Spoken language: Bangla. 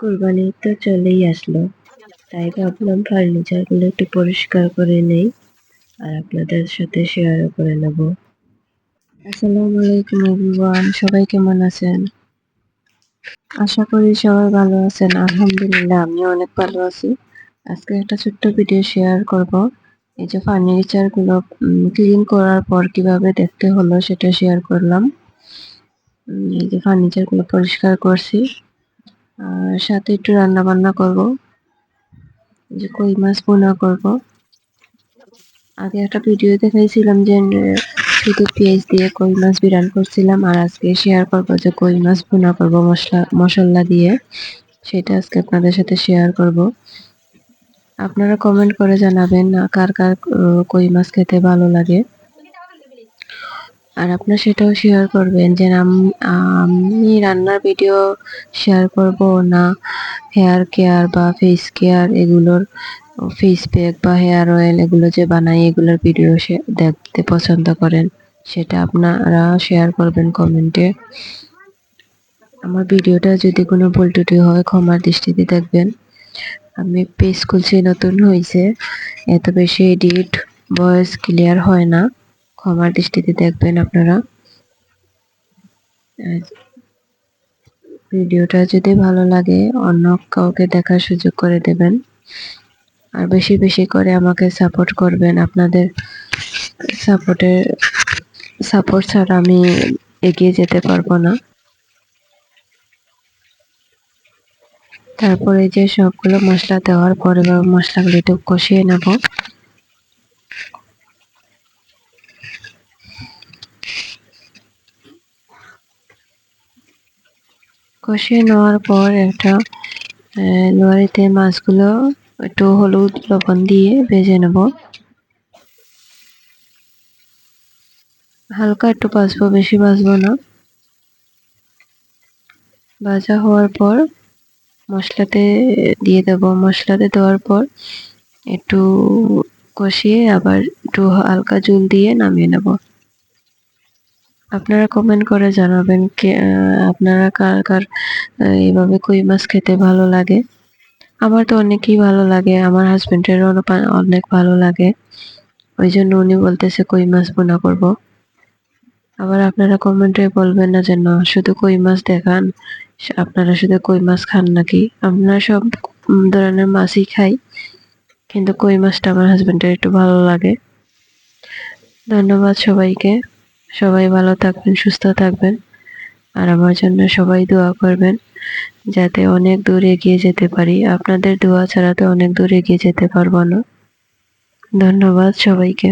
কোরবানি তো চলেই আসলো। তাই ভাবলাম ফার্নিচারগুলো একটু পরিষ্কার করে নেই আর আপনাদের সাথে শেয়ারও করে নেব। আসসালামু আলাইকুম এভরিওয়ান সবাই কেমন আছেন? আশা করি সবাই ভালো আছেন, আলহামদুলিল্লাহ আমিও অনেক ভালো আছি। আজকে একটা ছোট্ট ভিডিও শেয়ার করব। এই যে ফার্নিচারগুলো ক্লিন করার পর কীভাবে দেখতে হলো সেটা শেয়ার করলাম। এই যে ফার্নিচারগুলো পরিষ্কার করছি। আর সাথে একটু রান্না বান্না করব যে কই মাছ পোনা করব। আগে একটা ভিডিও দেখাইছিলাম যে, শুধু পেঁয়াজ দিয়ে কই মাছ বিরান করছিলাম আর আজকে শেয়ার করব যে কই মাছ পোনা করব মশলা মশলা দিয়ে। সেটা আজকে আপনাদের সাথে শেয়ার করব। আপনারা কমেন্ট করে জানাবেন, কার কার কই মাছ খেতে ভালো লাগে। আর আপনার সেটাও শেয়ার করবেন যে আম- রান্নার ভিডিও শেয়ার করব না হেয়ার কেয়ার বা ফেস কেয়ার এগুলোর ফেস প্যাক বা হেয়ার অয়েল এগুলো যে বানাই এগুলোর ভিডিও দেখতে পছন্দ করেন, সেটা আপনারা শেয়ার করবেন কমেন্টে আমার ভিডিওটা যদি কোনো ভুল ত্রুটি হয় ক্ষমার দৃষ্টিতে দেখবেন। আমি পেজ খুলছি, নতুন হয়েছে এত বেশি এডিট ভয়েস ক্লিয়ার হয় না। ক্ষমার দৃষ্টিতে দেখবেন আপনারা। ভিডিওটা যদি ভালো লাগে, অন্য কাউকে দেখার সুযোগ করে দেবেন। আর বেশি বেশি করে আমাকে সাপোর্ট করবেন। আপনাদের সাপোর্টের সাপোর্ট ছাড়া আমি এগিয়ে যেতে পারব না। তারপরে যে সবগুলো মশলা দেওয়ার পরে মশলাগুলো একটু কষিয়ে নেব। কষিয়ে নেওয়ার পর একটা আহ, নোয়ারিতে মাছগুলো একটু হলুদ লবণ দিয়ে ভেজে নেব। হালকা একটু বাঁচবো বেশি ভাজবো না। ভাজা হওয়ার পর মশলাতে দিয়ে দেবো। মশলাতে দেওয়ার পর একটু কষিয়ে আবার একটু হালকা জল দিয়ে নামিয়ে নেব। আপনারা কমেন্ট করে জানাবেন কে আপনারা কার কার আহ, এইভাবে কই মাছ খেতে ভালো লাগে? আমার তো অনেকই ভালো লাগে আমার হাজবেন্ডেরও অনেক ভালো লাগে। ওই জন্য উনি বলতেছে কই মাছ বোনা করব। আবার আপনারা কমেন্টে বলবেন না যেন শুধু কই মাছ দেখান আপনারা শুধু কই মাছ খান নাকি? আমরা সব ধরনের মাছই খাই কিন্তু কই মাছটা আমার হাজবেন্ডের একটু ভালো লাগে। ধন্যবাদ সবাইকে। সবাই ভালো থাকবেন, সুস্থ থাকবেন। আর আমার জন্য সবাই দোয়া করবেন যাতে অনেক দূর এগিয়ে যেতে পারি। আপনাদের দোয়া ছাড়া তো অনেক দূর এগিয়ে যেতে পারব না। ধন্যবাদ সবাইকে।